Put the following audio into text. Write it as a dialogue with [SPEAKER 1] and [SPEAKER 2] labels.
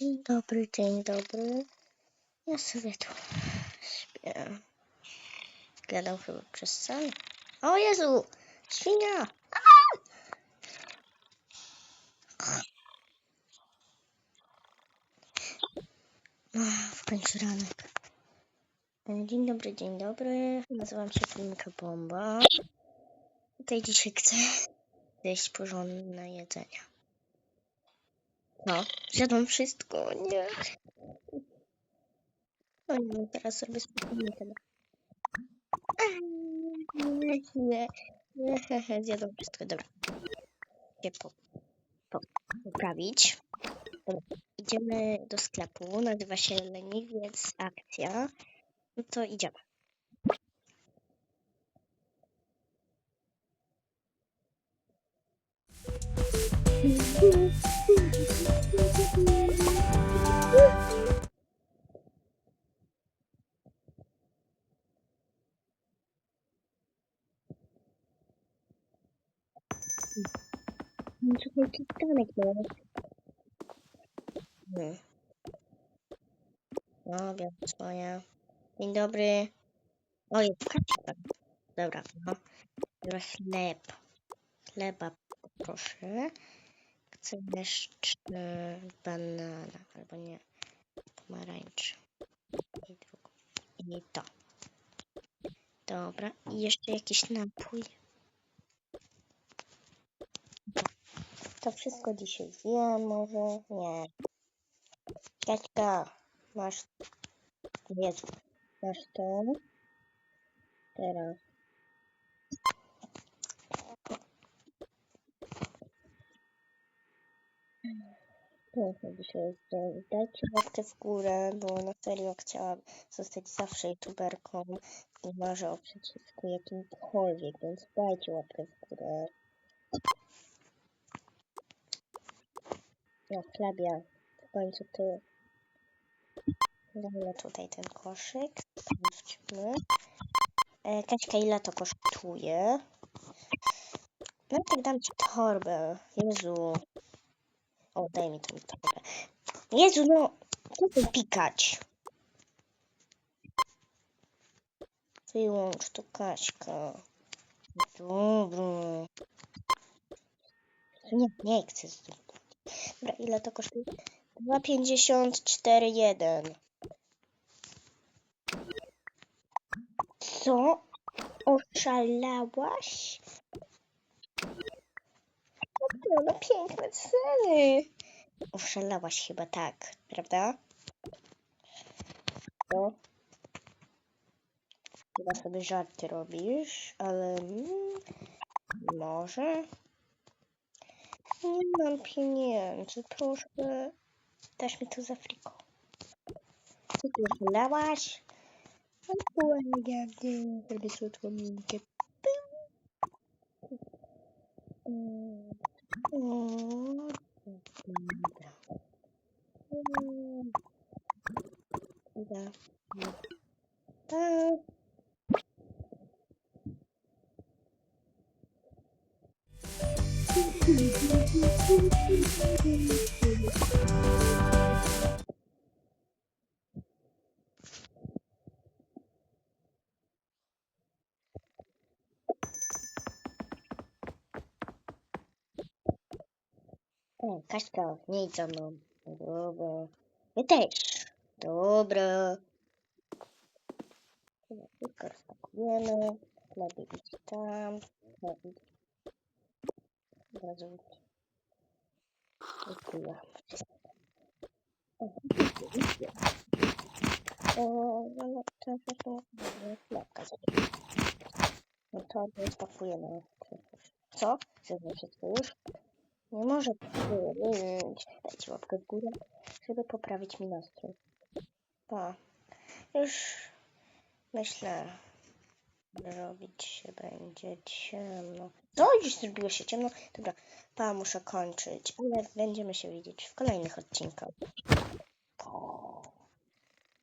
[SPEAKER 1] Dzień dobry, dzień dobry. Ja sobie tu śpię. Gadam chyba przez sen. O Jezu! Świnia! Ach, W końcu ranek. E, Dzień dobry, dzień dobry. Nazywam się Klinka Bomba. Tutaj dzisiaj chcę zjeść porządne jedzenie. No, zjadłam wszystko, nie. O nie, teraz sobie spokojnie tego. Nie, nie, nie, zjadłam wszystko, dobra. Się po, po, poprawić. Dobra, idziemy do sklepu, nazywa się Leniwiec Akcja. No to idziemy. Słuchaj, czytanek mamy. Hmm. No, biorę swoje. Dzień dobry. O, jest kaczka. Dobra, no. Biorę chleb. Chleba proszę. Chcę jeszcze banana, albo nie, pomarańczy. I drugą. I to. Dobra, i jeszcze jakiś napój. To wszystko dzisiaj zjem, może? Nie. Kaczka, masz... Jezu, masz to. Teraz. Pięknie dzisiaj jest. Dajcie łapkę w górę, bo na serio chciałam zostać zawsze youtuberką i marzę o przycisku jakimkolwiek, więc dajcie łapkę w górę. No, chlebia, w końcu ty. Dajmy tutaj ten koszyk. Sprawdźmy. E, Kaśka, ile to kosztuje? No tak dam ci torbę. Jezu. O, daj mi tą torbę. Jezu, no. Co tu pikać? Wyłącz to, Kaśka. Dobra. Nie, nie chcę zrób. Dobra, ile to kosztuje? 2,54,1. Co? Oszalałaś? No, no piękne ceny. Oszalałaś chyba tak, prawda? No. Chyba sobie żarty robisz, ale mm, może. Nie mam pieniędzy, proszę. Dasz mi to za friko. Co ty oszalałaś? No ja nie zrobię słodką minkę. O, dobra. Mm. Idę. Pa. O, Kaśka, nie idź za mną. Dobra. My też. Dobra. Chyba idź. Dziękuję. No, no, to to chlebka. No to rozpakujemy. Co? Zjadłem wszystko już? Nie może. Dajcie łapkę w górę, żeby poprawić mi nastrój. Pa. Już myślę, Robić się będzie ciemno. No już zrobiło się ciemno. Dobra, pa muszę kończyć, ale będziemy się widzieć w kolejnych odcinkach.